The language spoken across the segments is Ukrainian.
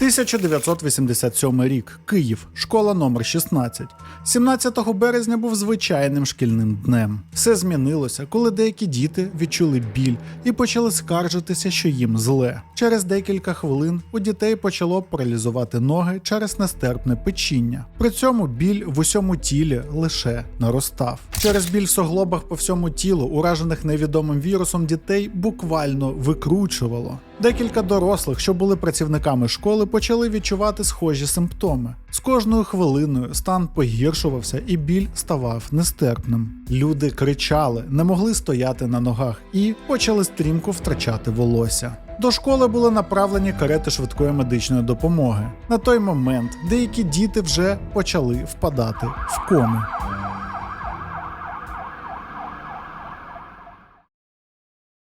1987 рік. Київ, школа номер 16. 17 березня був звичайним шкільним днем. Все змінилося, коли деякі діти відчули біль і почали скаржитися, що їм зле. Через декілька хвилин у дітей почало паралізувати ноги через нестерпне печіння. При цьому біль в усьому тілі лише наростав. Через біль в суглобах по всьому тілу, уражених невідомим вірусом дітей, буквально викручувало. Декілька дорослих, що були працівниками школи, почали відчувати схожі симптоми. З кожною хвилиною стан погіршувався і біль ставав нестерпним. Люди кричали, не могли стояти на ногах і почали стрімко втрачати волосся. До школи були направлені карети швидкої медичної допомоги. На той момент деякі діти вже почали впадати в коми.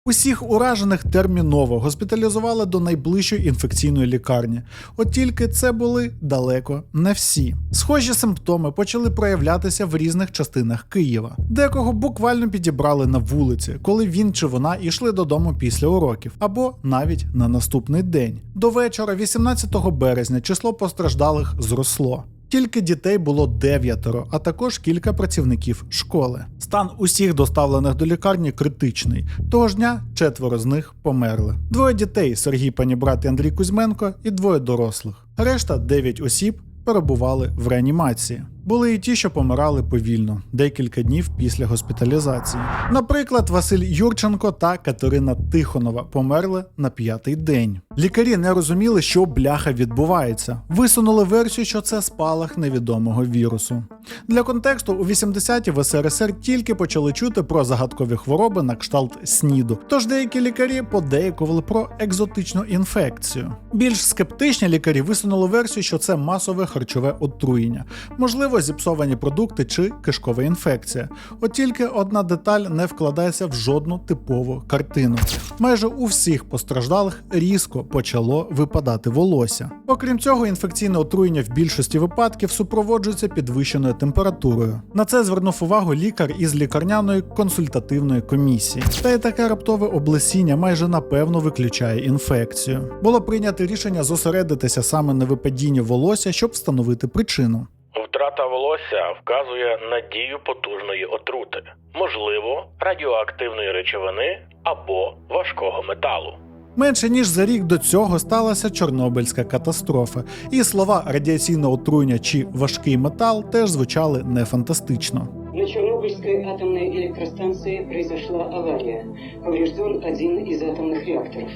Усіх уражених терміново госпіталізували до найближчої інфекційної лікарні. От тільки це були далеко не всі. Схожі симптоми почали проявлятися в різних частинах Києва. Декого буквально підібрали на вулиці, коли він чи вона йшли додому після уроків, або навіть на наступний день. До вечора, 18 березня, число постраждалих зросло. Тільки дітей було дев'ятеро, а також кілька працівників школи. Стан усіх доставлених до лікарні критичний. Того ж дня четверо з них померли. Двоє дітей Сергій Панібрат і Андрій Кузьменко, і двоє дорослих. Решта дев'ять осіб перебували в реанімації. Були і ті, що помирали повільно, декілька днів після госпіталізації. Наприклад, Василь Юрченко та Катерина Тихонова померли на п'ятий день. Лікарі не розуміли, що бляха відбувається. Висунули версію, що це спалах невідомого вірусу. Для контексту, у 80-ті в СРСР тільки почали чути про загадкові хвороби на кшталт СНІДу. Тож деякі лікарі подейкували про екзотичну інфекцію. Більш скептичні лікарі висунули версію, що це масове харчове отруєння. Можливо, зіпсовані продукти чи кишкова інфекція. От тільки одна деталь не вкладається в жодну типову картину. Майже у всіх постраждалих різко почало випадати волосся. Окрім цього, інфекційне отруєння в більшості випадків супроводжується підвищеною температурою. На це звернув увагу лікар із лікарняної консультативної комісії. Та й таке раптове облесіння майже напевно виключає інфекцію. Було прийнято рішення зосередитися саме на випадінні волосся, щоб встановити причину. Втрата волосся вказує на дію потужної отрути, можливо, радіоактивної речовини або важкого металу. Менше ніж за рік до цього сталася Чорнобильська катастрофа, і слова радіаційне отруєння чи важкий метал теж звучали не фантастично. На Чернобыльской атомной электростанции произошла авария. Поврежден один из атомных реакторов.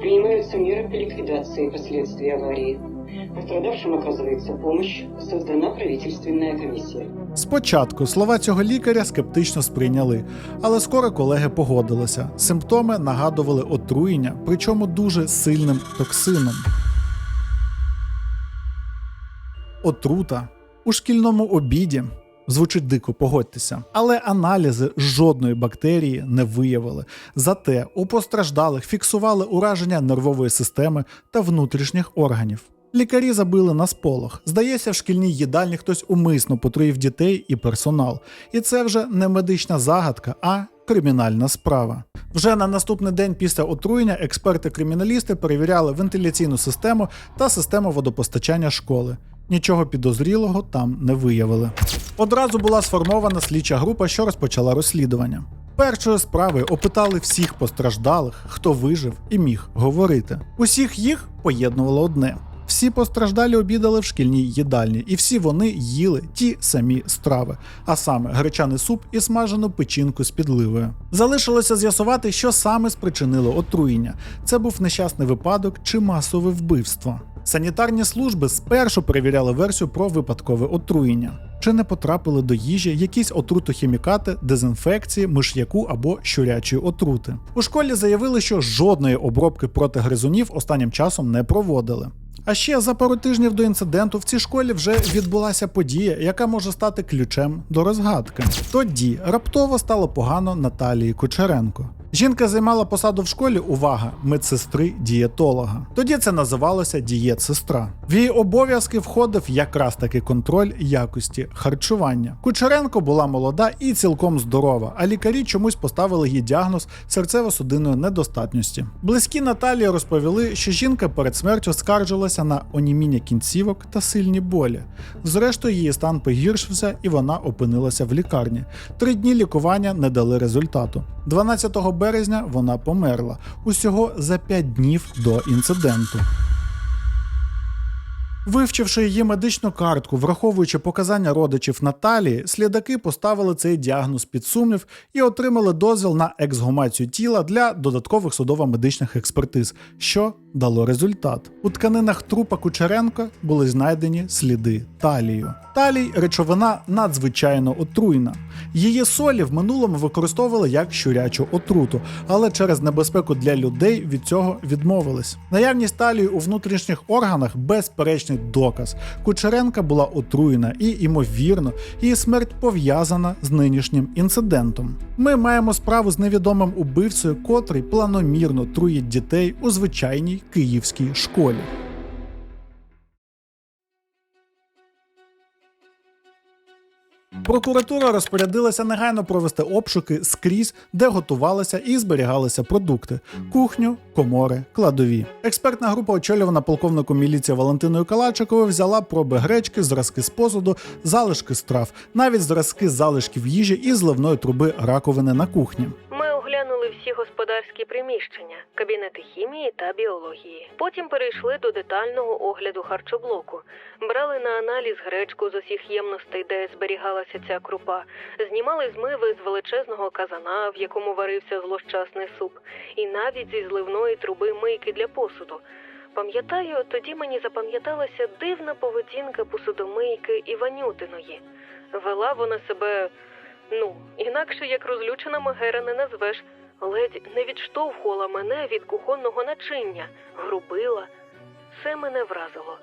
Принимаются меры по ликвидации последствий аварии. Пострадавшим оказывается помощь. Создана правительственная комиссия. Спочатку слова цього лікаря скептично сприйняли, але скоро колеги погодилися. Симптоми нагадували отруєння, причому дуже сильним токсином. Отрута у шкільному обіді. Звучить дико, погодьтеся. Але аналізи жодної бактерії не виявили. Зате у постраждалих фіксували ураження нервової системи та внутрішніх органів. Лікарі забили на сполох. Здається, в шкільній їдальні хтось умисно потруїв дітей і персонал. І це вже не медична загадка, а кримінальна справа. Вже на наступний день після отруєння експерти-криміналісти перевіряли вентиляційну систему та систему водопостачання школи. Нічого підозрілого там не виявили. Одразу була сформована слідча група, що розпочала розслідування. Першої справи опитали всіх постраждалих, хто вижив і міг говорити. Усіх їх поєднувало одне. Всі постраждалі обідали в шкільній їдальні, і всі вони їли ті самі страви, а саме гречаний суп і смажену печінку з підливою. Залишилося з'ясувати, що саме спричинило отруєння. Це був нещасний випадок чи масове вбивство. Санітарні служби спершу перевіряли версію про випадкове отруєння. Чи не потрапили до їжі якісь отрутохімікати, дезінфекції, миш'яку або щурячої отрути? У школі заявили, що жодної обробки проти гризунів останнім часом не проводили. А ще за пару тижнів до інциденту в цій школі вже відбулася подія, яка може стати ключем до розгадки. Тоді раптово стало погано Наталії Кучеренко. Жінка займала посаду в школі, увага, медсестри дієтолога. Тоді це називалося дієтсестра. В її обов'язки входив якраз таки контроль якості харчування. Кучеренко була молода і цілком здорова, а лікарі чомусь поставили їй діагноз серцево-судинної недостатності. Близькі Наталії розповіли, що жінка перед смертю скаржилася на оніміння кінцівок та сильні болі. Зрештою, її стан погіршився і вона опинилася в лікарні. Три дні лікування не дали результату. 12 березня вона померла усього за 5 днів до інциденту. Вивчивши її медичну картку, враховуючи показання родичів Наталії, слідаки поставили цей діагноз під сумнів і отримали дозвіл на ексгумацію тіла для додаткових судово-медичних експертиз, що дало результат. У тканинах трупа Кучеренка були знайдені сліди талію. Талій речовина надзвичайно отруйна. Її солі в минулому використовували як щурячу отруту, але через небезпеку для людей від цього відмовились. Наявність талію у внутрішніх органах безперечний доказ. Кучеренка була отруєна і, ймовірно, її смерть пов'язана з нинішнім інцидентом. Ми маємо справу з невідомим убивцею, котрий планомірно труїть дітей у звичайній київській школі. Прокуратура розпорядилася негайно провести обшуки скрізь, де готувалися і зберігалися продукти: кухню, комори, кладові. Експертна група, очолювана полковником міліції Валентиною Калачиковою, взяла проби гречки, зразки з посуду, залишки страв, навіть зразки залишків їжі і зливної труби раковини на кухні. Ми всі господарські приміщення, кабінети хімії та біології. Потім перейшли до детального огляду харчоблоку. Брали на аналіз гречку з усіх ємностей, де зберігалася ця крупа, знімали змиви з величезного казана, в якому варився злощасний суп, і навіть зі зливної труби мийки для посуду. Пам'ятаю, тоді мені запам'яталася дивна поведінка посудомийки Іванютиної. Вела вона себе Ну, інакше як розлючена Магера не назвеш. Ледь не відштовхувала мене від кухонного начиння, грубила. Це мене вразило.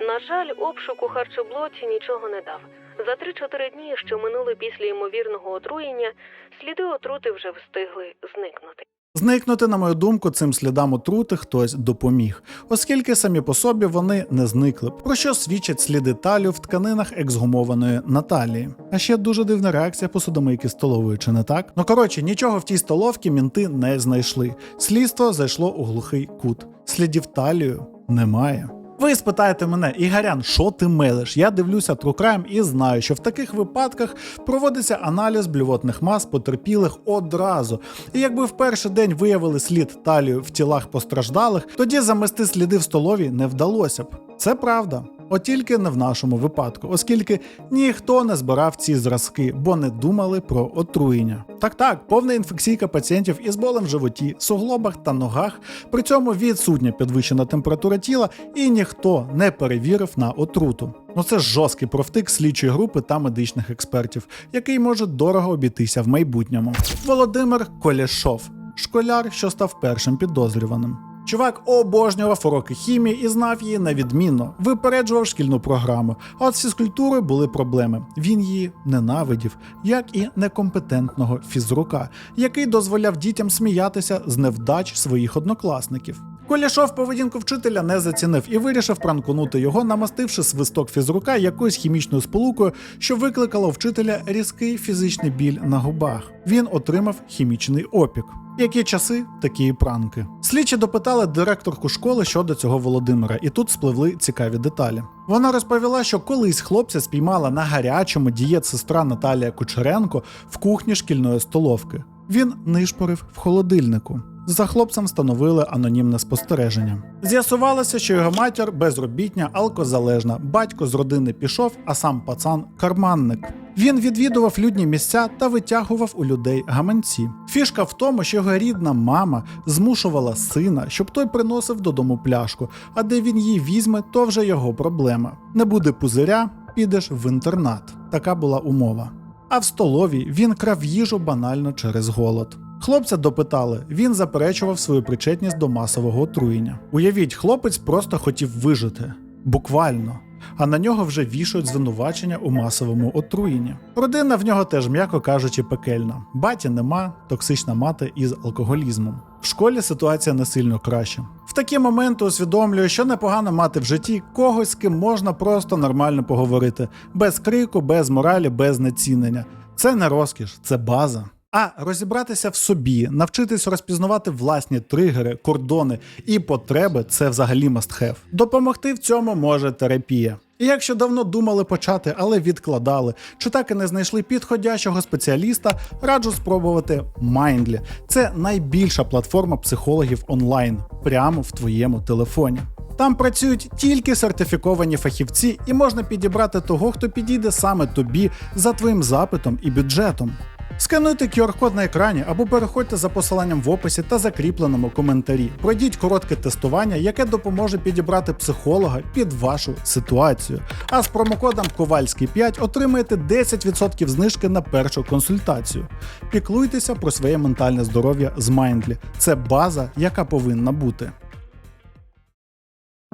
На жаль, обшуку харчоблоті нічого не дав. За 3-4 дні, що минули після ймовірного отруєння, сліди отрути вже встигли зникнути. Зникнути, на мою думку, цим слідам отрути хтось допоміг, оскільки самі по собі вони не зникли, про що свідчать сліди талію в тканинах ексгумованої Наталії. А ще дуже дивна реакція посудомийки столової, чи не так? Ну коротше, нічого в тій столовці мінти не знайшли. Слідство зайшло у глухий кут. Слідів талію немає. Ви спитаєте мене, Ігорян, що ти мелиш? Я дивлюся Трукрайм і знаю, що в таких випадках проводиться аналіз блювотних мас потерпілих одразу. І якби в перший день виявили слід талію в тілах постраждалих, тоді замести сліди в столові не вдалося б. Це правда. От тільки не в нашому випадку, оскільки ніхто не збирав ці зразки, бо не думали про отруєння. Так так, повна інфекційка пацієнтів із болем в животі, суглобах та ногах, при цьому відсутня підвищена температура тіла, і ніхто не перевірив на отруту. Ну це жорсткий профтик слідчої групи та медичних експертів, який може дорого обійтися в майбутньому. Володимир Колєшов, школяр, що став першим підозрюваним. Чувак обожнював уроки хімії і знав її на відмінно, випереджував шкільну програму. А от з фізкультурою були проблеми. Він її ненавидів, як і некомпетентного фізрука, який дозволяв дітям сміятися з невдач своїх однокласників. Коляшов поведінку вчителя не зацінив і вирішив пранкнути його, намастивши свисток фізрука якоюсь хімічною сполукою, що викликало вчителя різкий фізичний біль на губах. Він отримав хімічний опік. Які часи, такі і пранки. Слідчі допитали директорку школи щодо цього Володимира, і тут спливли цікаві деталі. Вона розповіла, що колись хлопця спіймала на гарячому дієт-сестра Наталія Кучеренко в кухні шкільної столовки. Він нишпорив в холодильнику. За хлопцем встановили анонімне спостереження. З'ясувалося, що його матір безробітня, алкозалежна, батько з родини пішов, а сам пацан карманник. Він відвідував людні місця та витягував у людей гаманці. Фішка в тому, що його рідна мама змушувала сина, щоб той приносив додому пляшку, а де він її візьме, то вже його проблема. Не буде пузиря, підеш в інтернат. Така була умова. А в столовій він крав їжу банально через голод. Хлопця допитали, він заперечував свою причетність до масового отруєння. Уявіть, хлопець просто хотів вижити. Буквально. а на нього вже вішають звинувачення у масовому отруєнні. Родина в нього теж, м'яко кажучи, пекельна. Баті нема, токсична мати із алкоголізмом. В школі ситуація не сильно краща. В такі моменти усвідомлюю, що непогано мати в житті когось, з ким можна просто нормально поговорити, без крику, без моралі, без нецінення. Це не розкіш, це база. А розібратися в собі, навчитись розпізнавати власні тригери, кордони і потреби це взагалі have. Допомогти в цьому може терапія. І якщо давно думали почати, але відкладали, чи так і не знайшли підходящого спеціаліста, раджу спробувати Mindly. Це найбільша платформа психологів онлайн, прямо в твоєму телефоні. Там працюють тільки сертифіковані фахівці, і можна підібрати того, хто підійде саме тобі за твоїм запитом і бюджетом. Скануйте QR-код на екрані або переходьте за посиланням в описі та закріпленому коментарі. Пройдіть коротке тестування, яке допоможе підібрати психолога під вашу ситуацію. А з промокодом Ковальський 5 отримаєте 10% знижки на першу консультацію. Піклуйтеся про своє ментальне здоров'я з Mindly. Це база, яка повинна бути.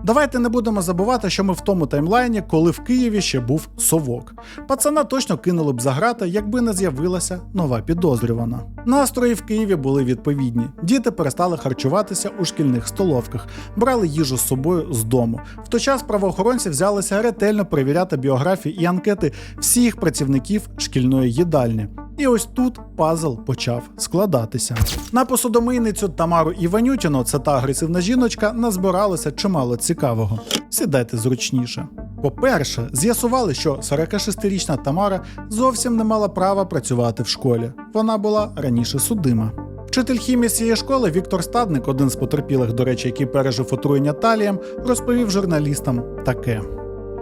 Давайте не будемо забувати, що ми в тому таймлайні, коли в Києві ще був совок. Пацана точно кинули б за грати, якби не з'явилася нова підозрювана. Настрої в Києві були відповідні. Діти перестали харчуватися у шкільних столовках, брали їжу з собою з дому. В той час правоохоронці взялися ретельно перевіряти біографії і анкети всіх працівників шкільної їдальні. І ось тут пазл почав складатися. На посудомийницю Тамару Іванютіну, це та агресивна жіночка, назбиралося чимало цікавого. Сідайте зручніше. По-перше, з'ясували, що 46-річна Тамара зовсім не мала права працювати в школі. Вона була раніше судима. Вчитель хімії цієї школи Віктор Стадник, один з потерпілих, до речі, який пережив отруєння талієм, розповів журналістам таке.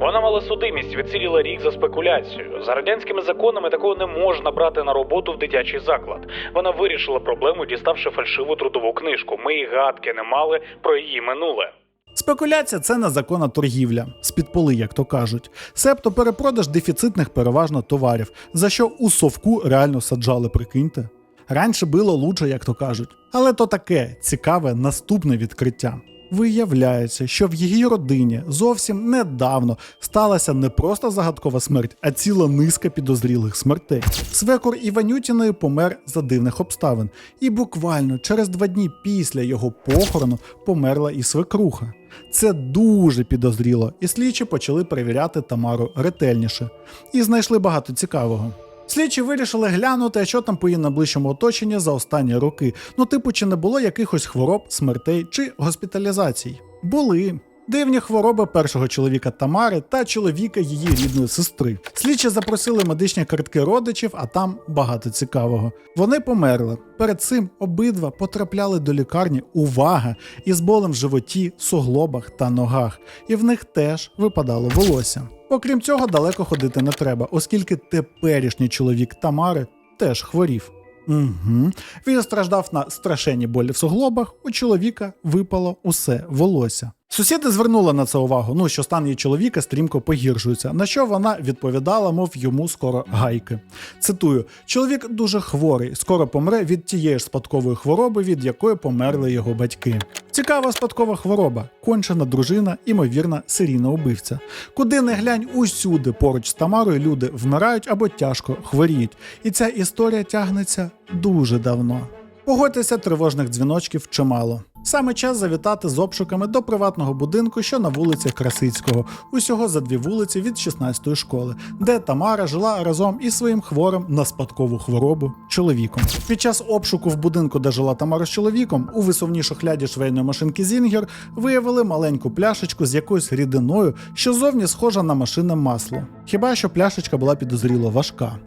Вона мала судимість, відсиділа рік за спекуляцію. За радянськими законами такого не можна брати на роботу в дитячий заклад. Вона вирішила проблему, діставши фальшиву трудову книжку. Ми й гадки не мали про її минуле. Спекуляція це незаконна торгівля, з-під поли, як то кажуть, себто перепродаж дефіцитних переважно товарів, за що у совку реально саджали, прикиньте. Раніше було лучше, як то кажуть. Але то таке цікаве наступне відкриття. Виявляється, що в її родині зовсім недавно сталася не просто загадкова смерть, а ціла низка підозрілих смертей. Свекор Іванютіної помер за дивних обставин, і буквально через два дні після його похорону померла і свекруха. Це дуже підозріло, і слідчі почали перевіряти Тамару ретельніше і знайшли багато цікавого. Слідчі вирішили глянути, що там по її найближчому оточенні за останні роки. Ну, типу, чи не було якихось хвороб, смертей чи госпіталізацій? Були. Дивні хвороби першого чоловіка Тамари та чоловіка її рідної сестри. Слідчі запросили медичні картки родичів, а там багато цікавого. Вони померли. Перед цим обидва потрапляли до лікарні увага із болем в животі, суглобах та ногах, і в них теж випадало волосся. Окрім цього, далеко ходити не треба, оскільки теперішній чоловік Тамари теж хворів. Угу. Він страждав на страшенні болі в суглобах, у чоловіка випало усе волосся. Сусіди звернули на це увагу, ну що стан її чоловіка стрімко погіршується, на що вона відповідала, мов йому скоро гайки. Цитую: чоловік дуже хворий, скоро помре від тієї ж спадкової хвороби, від якої померли його батьки. Цікава спадкова хвороба, кончена дружина, імовірна серійна убивця. Куди не глянь, усюди поруч з Тамарою люди вмирають або тяжко хворіють. І ця історія тягнеться дуже давно. Погодьтеся, тривожних дзвіночків чимало. Саме час завітати з обшуками до приватного будинку, що на вулиці Красицького, усього за дві вулиці від 16-ї школи, де Тамара жила разом із своїм хворим на спадкову хворобу чоловіком. Під час обшуку в будинку, де жила Тамара з чоловіком, у висувній шухляді швейної машинки Зінгер виявили маленьку пляшечку з якоюсь рідиною, що зовні схожа на машинне масло. Хіба що пляшечка була підозріло важка.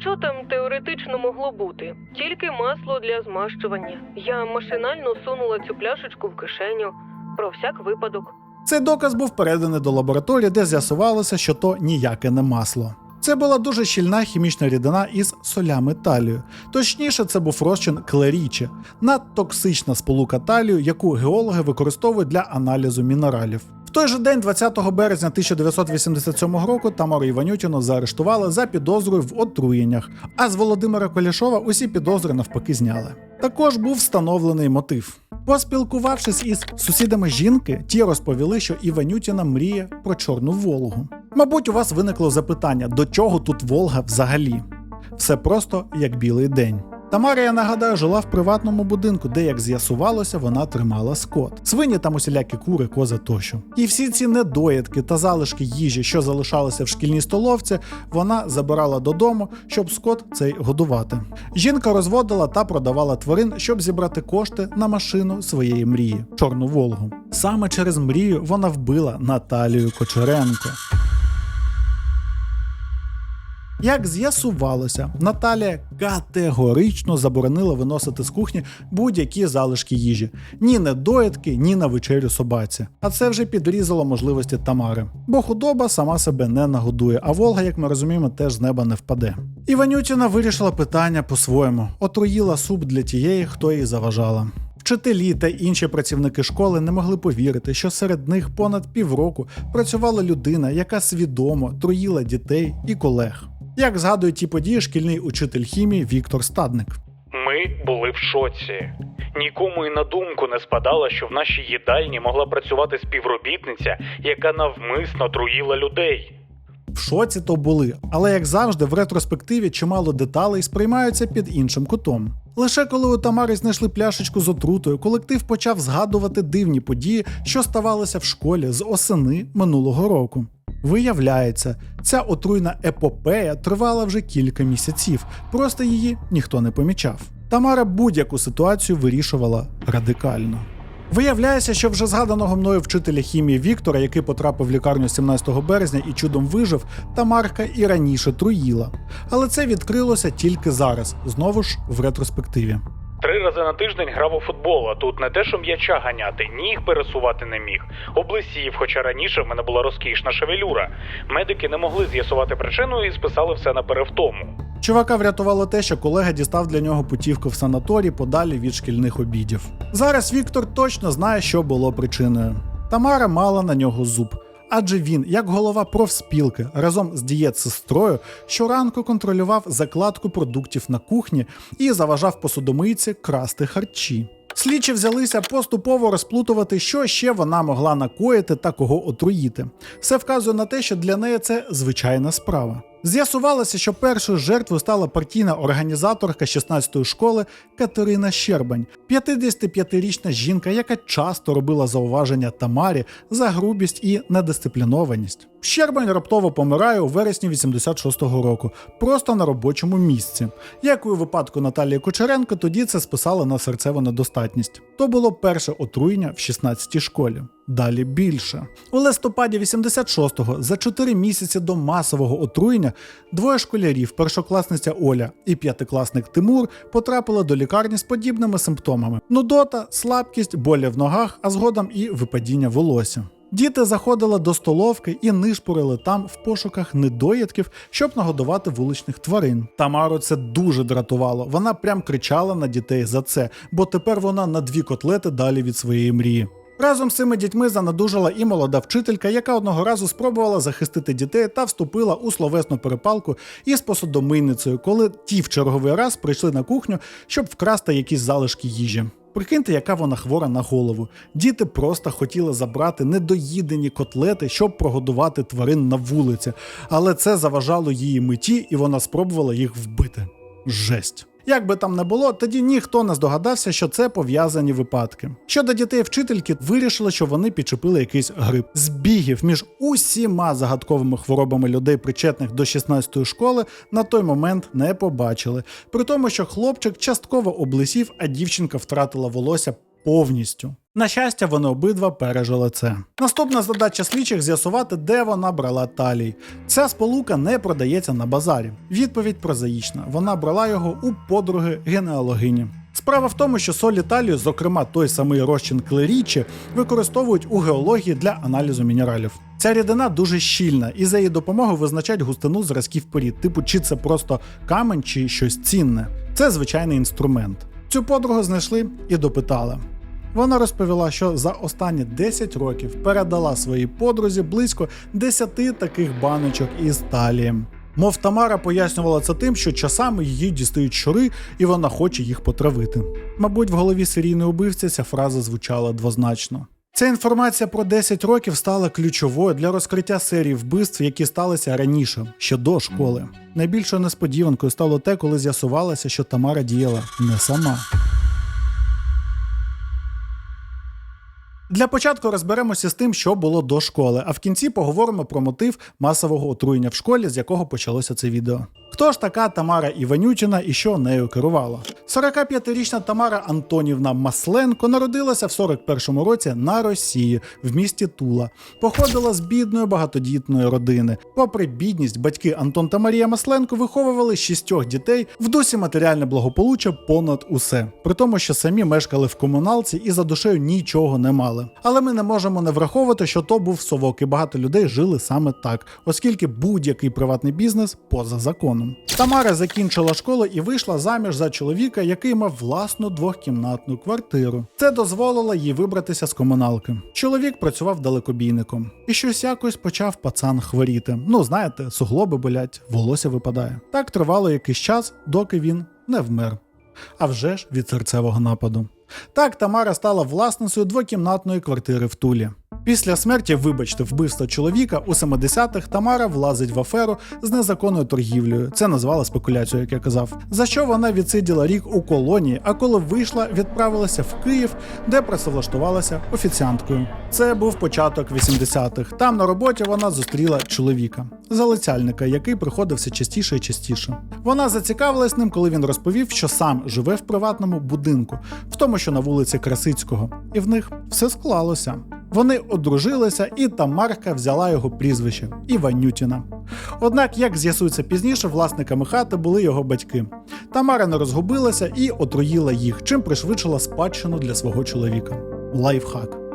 Що там теоретично могло бути? Тільки масло для змащування. Я машинально сунула цю пляшечку в кишеню про всяк випадок. Цей доказ був переданий до лабораторії, де з'ясувалося, що то ніяке не масло. Це була дуже щільна хімічна рідина із солями талію. Точніше, це був розчин клерічі, надтоксична сполука талію, яку геологи використовують для аналізу мінералів. В той же день, 20 березня 1987 року, Тамару Іванютіну заарештували за підозрою в отруєннях, а з Володимира Колішова усі підозри навпаки зняли. Також був встановлений мотив. Поспілкувавшись із сусідами жінки, ті розповіли, що Іванютіна мріє про чорну Волгу. Мабуть, у вас виникло запитання, до чого тут Волга взагалі? Все просто як білий день. Тамара, я нагадаю, жила в приватному будинку, де, як з'ясувалося, вона тримала скот. Свині там усілякі кури, кози тощо. І всі ці недоїдки та залишки їжі, що залишалися в шкільній столовці, вона забирала додому, щоб скот цей годувати. Жінка розводила та продавала тварин, щоб зібрати кошти на машину своєї мрії Чорну Волгу. Саме через мрію вона вбила Наталію Кочеренко. Як з'ясувалося, Наталія категорично заборонила виносити з кухні будь-які залишки їжі, ні недоїдки, ні на вечерю собаці. А це вже підрізало можливості Тамари. Бо худоба сама себе не нагодує, а Волга, як ми розуміємо, теж з неба не впаде. Іванютіна вирішила питання по-своєму: отруїла суп для тієї, хто їй заважала. Вчителі та інші працівники школи не могли повірити, що серед них понад півроку працювала людина, яка свідомо труїла дітей і колег. Як згадує ті події шкільний учитель хімії Віктор Стадник. Ми були в шоці. Нікому і на думку не спадало, що в нашій їдальні могла працювати співробітниця, яка навмисно труїла людей. В шоці то були, але як завжди, в ретроспективі чимало деталей сприймаються під іншим кутом. Лише коли у Тамари знайшли пляшечку з отрутою, колектив почав згадувати дивні події, що ставалися в школі з осени минулого року. Виявляється, ця отруйна епопея тривала вже кілька місяців, просто її ніхто не помічав. Тамара будь-яку ситуацію вирішувала радикально. Виявляється, що вже згаданого мною вчителя хімії Віктора, який потрапив в лікарню 17 березня і чудом вижив, Тамарка і раніше труїла. Але це відкрилося тільки зараз, знову ж в ретроспективі. Три рази на тиждень грав у футбол, а тут не те, що м'яча ганяти, ніг пересувати не міг. Облисів, хоча раніше в мене була розкішна шевелюра. Медики не могли з'ясувати причину і списали все на перевтому. Чувака врятувало те, що колега дістав для нього путівку в санаторій подалі від шкільних обідів. Зараз Віктор точно знає, що було причиною. Тамара мала на нього зуб. Адже він, як голова профспілки, разом з дієт-сестрою щоранку контролював закладку продуктів на кухні і заважав посудомийці красти харчі. Слідчі взялися поступово розплутувати, що ще вона могла накоїти та кого отруїти. Все вказує на те, що для неї це звичайна справа. З'ясувалося, що першою жертвою стала партійна організаторка 16-ї школи Катерина Щербань, 55-річна жінка, яка часто робила зауваження Тамарі за грубість і недисциплінованість. Щербань раптово помирає у вересні 86-го року, просто на робочому місці. Як у випадку Наталії Кучеренко, тоді це списали на серцеву недостатність. То було перше отруєння в 16-й школі. Далі більше. У листопаді 86-го, за 4 місяці до масового отруєння, двоє школярів, першокласниця Оля і п'ятикласник Тимур, потрапили до лікарні з подібними симптомами: нудота, слабкість, болі в ногах, а згодом і випадіння волосся. Діти заходили до столовки і нишпорили там в пошуках недоїдків, щоб нагодувати вуличних тварин. Тамару це дуже дратувало. Вона прям кричала на дітей за це, бо тепер вона на дві котлети далі від своєї мрії. Разом з цими дітьми занедужала і молода вчителька, яка одного разу спробувала захистити дітей та вступила у словесну перепалку із посудомийницею, коли ті в черговий раз прийшли на кухню, щоб вкрасти якісь залишки їжі. Прикиньте, яка вона хвора на голову. Діти просто хотіли забрати недоїдені котлети, щоб прогодувати тварин на вулиці, але це заважало її меті, і вона спробувала їх вбити. Жесть. Як би там не було, тоді ніхто не здогадався, що це пов'язані випадки. Щодо дітей вчительки, вирішили, що вони підчепили якийсь грип. Збігів між усіма загадковими хворобами людей, причетних до 16-ї школи, на той момент не побачили. При тому, що хлопчик частково облисів, а дівчинка втратила волосся повністю. На щастя, вони обидва пережили це. Наступна задача слідчих з'ясувати, де вона брала талій. Ця сполука не продається на базарі. Відповідь прозаїчна. Вона брала його у подруги генеалогині. Справа в тому, що солі талію, зокрема той самий розчин клерічі, використовують у геології для аналізу мінералів. Ця рідина дуже щільна, і за її допомогою визначають густину зразків порід, типу чи це просто камень, чи щось цінне. Це звичайний інструмент. Цю подругу знайшли і допитали. Вона розповіла, що за останні 10 років передала своїй подрузі близько 10 таких баночок із талієм. Мов Тамара пояснювала це тим, що часами її дістають щури, і вона хоче їх потравити. Мабуть, в голові серійної убивці ця фраза звучала двозначно. Ця інформація про 10 років стала ключовою для розкриття серії вбивств, які сталися раніше, ще до школи. Найбільшою несподіванкою стало те, коли з'ясувалося, що Тамара діяла не сама. Для початку розберемося з тим, що було до школи, а в кінці поговоримо про мотив масового отруєння в школі, з якого почалося це відео. Хто ж така Тамара Іванютіна і що нею керувала? 45-річна Тамара Антонівна Масленко народилася в 41-му році на Росії в місті Тула. Походила з бідної багатодітної родини. Попри бідність, батьки Антон та Марія Масленко виховували шістьох дітей в дусі матеріальне благополуччя понад усе, при тому, що самі мешкали в комуналці і за душею нічого не мали. Але ми не можемо не враховувати, що то був совок, і багато людей жили саме так, оскільки будь-який приватний бізнес поза законом. Тамара закінчила школу і вийшла заміж за чоловіка, який мав власну двохкімнатну квартиру. Це дозволило їй вибратися з комуналки. Чоловік працював далекобійником, і щось якось почав пацан хворіти. Ну знаєте, суглоби болять, волосся випадає. Так тривало якийсь час, доки він не вмер. А вже ж від серцевого нападу. Так Тамара стала власницею двокімнатної квартири в Тулі. Після смерті, вибачте, вбивства чоловіка у 70-х Тамара влазить в аферу з незаконною торгівлею. Це назвала спекуляцією, як я казав. За що вона відсиділа рік у колонії, а коли вийшла, відправилася в Київ, де працевлаштувалася офіціанткою. Це був початок 80-х. Там на роботі вона зустріла чоловіка, залицяльника, який приходив все частіше і частіше. Вона зацікавилась ним, коли він розповів, що сам живе в приватному будинку, в тому, що на вулиці Красицького, і в них все склалося. Вони одружилися, і Тамарка взяла його прізвище Іванютіна. Однак, як з'ясується пізніше, власниками хати були його батьки. Тамара не розгубилася і отруїла їх, чим пришвидшила спадщину для свого чоловіка. Лайфхак.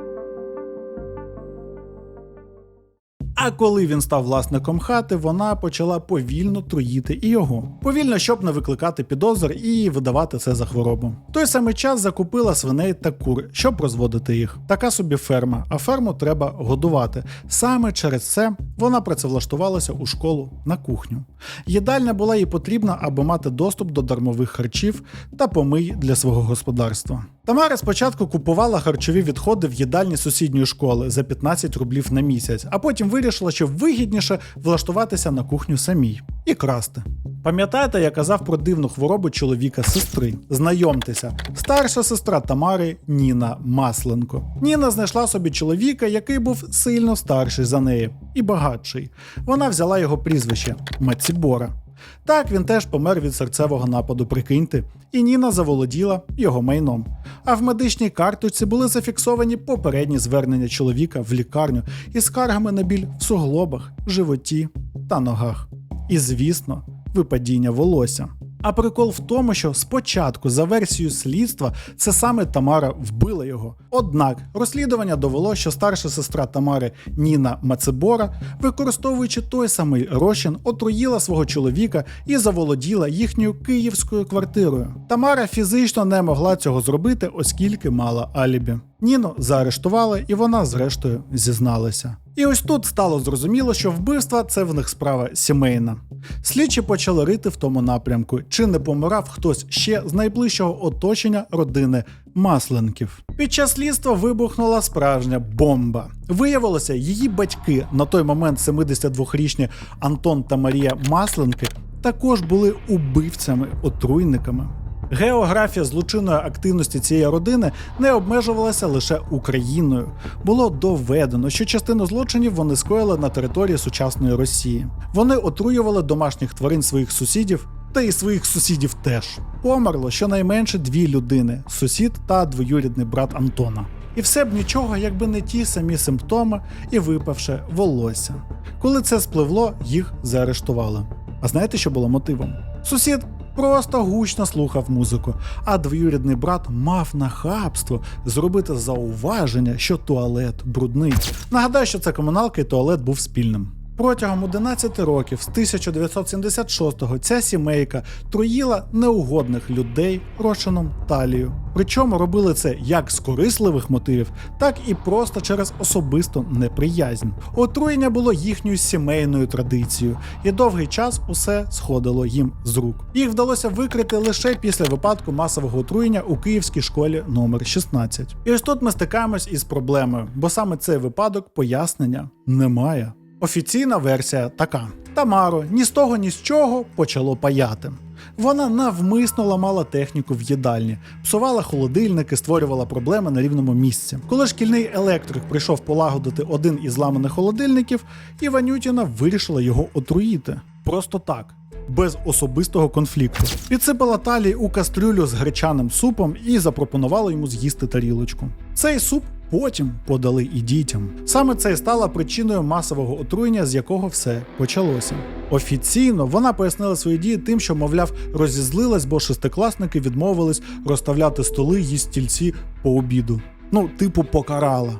А коли він став власником хати, вона почала повільно труїти і його. Повільно, щоб не викликати підозр і видавати це за хворобу. В той самий час закупила свиней та кур, щоб розводити їх. Така собі ферма, а ферму треба годувати. Саме через це вона працевлаштувалася у школу на кухню. Їдальня була їй потрібна, аби мати доступ до дармових харчів та помий для свого господарства. Тамара спочатку купувала харчові відходи в їдальні сусідньої школи за 15 рублів на місяць, а потім вирішила, що вигідніше влаштуватися на кухню самій і красти. Пам'ятаєте, я казав про дивну хворобу чоловіка сестри? Знайомтеся, старша сестра Тамари Ніна Масленко. Ніна знайшла собі чоловіка, який був сильно старший за неї і багатший. Вона взяла його прізвище Мацібора. Так він теж помер від серцевого нападу, прикиньте, і Ніна заволоділа його майном. А в медичній карточці були зафіксовані попередні звернення чоловіка в лікарню із скаргами на біль в суглобах, животі та ногах. І, звісно, випадіння волосся. А прикол в тому, що спочатку, за версією слідства, це саме Тамара вбила його. Однак розслідування довело, що старша сестра Тамари Ніна Мацебора, використовуючи той самий розчин, отруїла свого чоловіка і заволоділа їхньою київською квартирою. Тамара фізично не могла цього зробити, оскільки мала алібі. Ніну заарештували, і вона, зрештою, зізналася. І ось тут стало зрозуміло, що вбивства це в них справа сімейна. Слідчі почали рити в тому напрямку, чи не помирав хтось ще з найближчого оточення родини Масленків. Під час слідства вибухнула справжня бомба. Виявилося, її батьки на той момент 72-річні Антон та Марія Масленки також були убивцями, отруйниками. Географія злочинної активності цієї родини не обмежувалася лише Україною. Було доведено, що частину злочинів вони скоїли на території сучасної Росії. Вони отруювали домашніх тварин своїх сусідів. Та і своїх сусідів теж померло щонайменше дві людини: сусід та двоюрідний брат Антона. І все б нічого, якби не ті самі симптоми і випавше волосся. Коли це спливло, їх заарештували. А знаєте, що було мотивом? Сусід просто гучно слухав музику, а двоюрідний брат мав нахабство зробити зауваження, що туалет брудний. Нагадаю, що це комуналка і туалет був спільним. Протягом 11 років з 1976-го ця сімейка труїла неугодних людей розчином талію. Причому робили це як з корисливих мотивів, так і просто через особисту неприязнь. Отруєння було їхньою сімейною традицією, і довгий час усе сходило їм з рук. Їх вдалося викрити лише після випадку масового отруєння у київській школі номер 16. І ось тут ми стикаємось із проблемою, бо саме цей випадок пояснення немає. Офіційна версія така: Тамару ні з того, ні з чого почало паяти. Вона навмисно ламала техніку в їдальні, псувала холодильники, створювала проблеми на рівному місці. Коли шкільний електрик прийшов полагодити один із ламаних холодильників, Іванютіна вирішила його отруїти. Просто так. Без особистого конфлікту підсипала талій у кастрюлю з гречаним супом і запропонувала йому з'їсти тарілочку. Цей суп потім подали і дітям. Саме це і стало причиною масового отруєння, з якого все почалося. Офіційно вона пояснила свої дії тим, що, мовляв, розізлилась, бо шестикласники відмовились розставляти столи їй стільці по обіду. Ну, типу, покарала.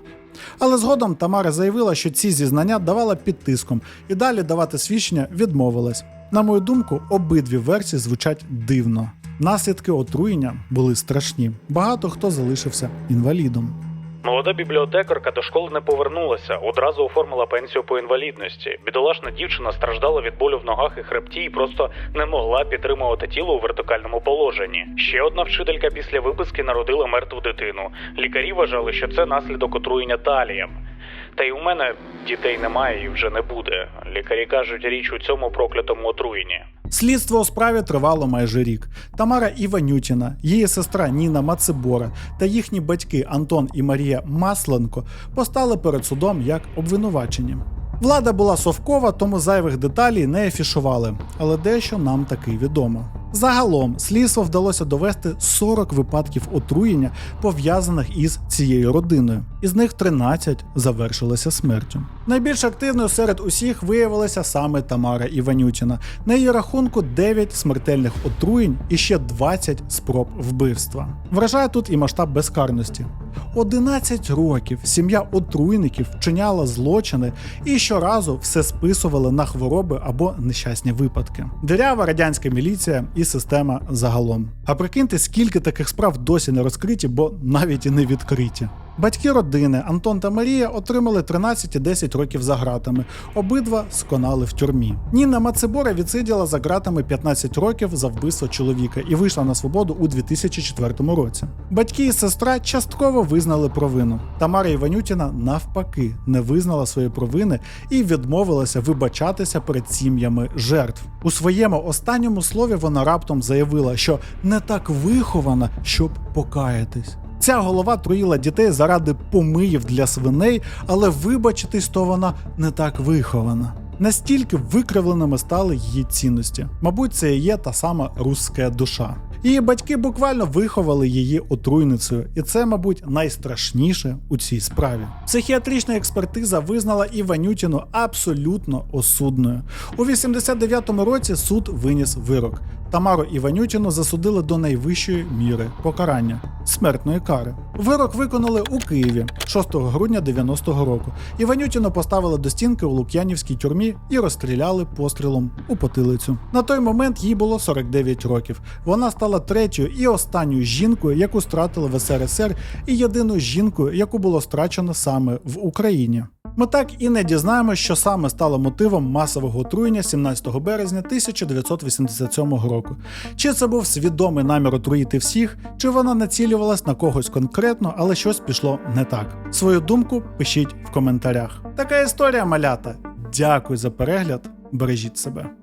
Але згодом Тамара заявила, що ці зізнання давала під тиском, і далі давати свідчення відмовилась. На мою думку, обидві версії звучать дивно. Наслідки отруєння були страшні. Багато хто залишився інвалідом. Молода бібліотекарка до школи не повернулася, одразу оформила пенсію по інвалідності. Бідолашна дівчина страждала від болю в ногах і хребті і просто не могла підтримувати тіло у вертикальному положенні. Ще одна вчителька після виписки народила мертву дитину. Лікарі вважали, що це наслідок отруєння талієм. Та й у мене дітей немає і вже не буде. Лікарі кажуть, річ у цьому проклятому отруєнні. Слідство у справі тривало майже рік. Тамара Іванютіна, її сестра Ніна Мацебора та їхні батьки Антон і Марія Масленко постали перед судом як обвинувачені. Влада була совкова, тому зайвих деталей не афішували, але дещо нам таки відомо. Загалом слідство вдалося довести 40 випадків отруєння, пов'язаних із цією родиною. Із них 13 завершилися смертю. Найбільш активною серед усіх виявилася саме Тамара Іванютіна. На її рахунку 9 смертельних отруєнь і ще 20 спроб вбивства. Вражає тут і масштаб безкарності. 11 років сім'я отруйників вчиняла злочини і щоразу все списували на хвороби або нещасні випадки. Дирява радянська міліція і система загалом. А прикиньте, скільки таких справ досі не розкриті, бо навіть і не відкриті. Батьки родини Антон та Марія отримали 13 і 10 років за ґратами. Обидва сконали в тюрмі. Ніна Мацебора відсиділа за ґратами 15 років за вбивство чоловіка і вийшла на свободу у 2004 році. Батьки і сестра частково визнали провину. Тамара Іванютіна навпаки не визнала свої провини і відмовилася вибачатися перед сім'ями жертв. У своєму останньому слові вона раптом заявила, що не так вихована, щоб покаятись. Ця голова труїла дітей заради помиїв для свиней, але вибачитись, то вона не так вихована. Настільки викривленими стали її цінності. Мабуть, це і є та сама руська душа. Її батьки буквально виховали її отруйницею, і це, мабуть, найстрашніше у цій справі. Психіатрична експертиза визнала Іванютіну абсолютно осудною. У 89-му році суд виніс вирок. Тамару Іванютіну засудили до найвищої міри покарання смертної кари. Вирок виконали у Києві 6 грудня 90-го року. Іванютіну поставили до стінки у Лук'янівській тюрмі і розстріляли пострілом у потилицю. На той момент їй було 49 років. Вона стала третьою і останньою жінкою, яку стратили в СРСР, і єдиною жінкою, яку було страчено саме в Україні. Ми так і не дізнаємося, що саме стало мотивом масового отруєння 17 березня 1987 року. Чи це був свідомий намір отруїти всіх, чи вона націлювалась на когось конкретно, але щось пішло не так. Свою думку пишіть в коментарях. Така історія малята. Дякую за перегляд. Бережіть себе.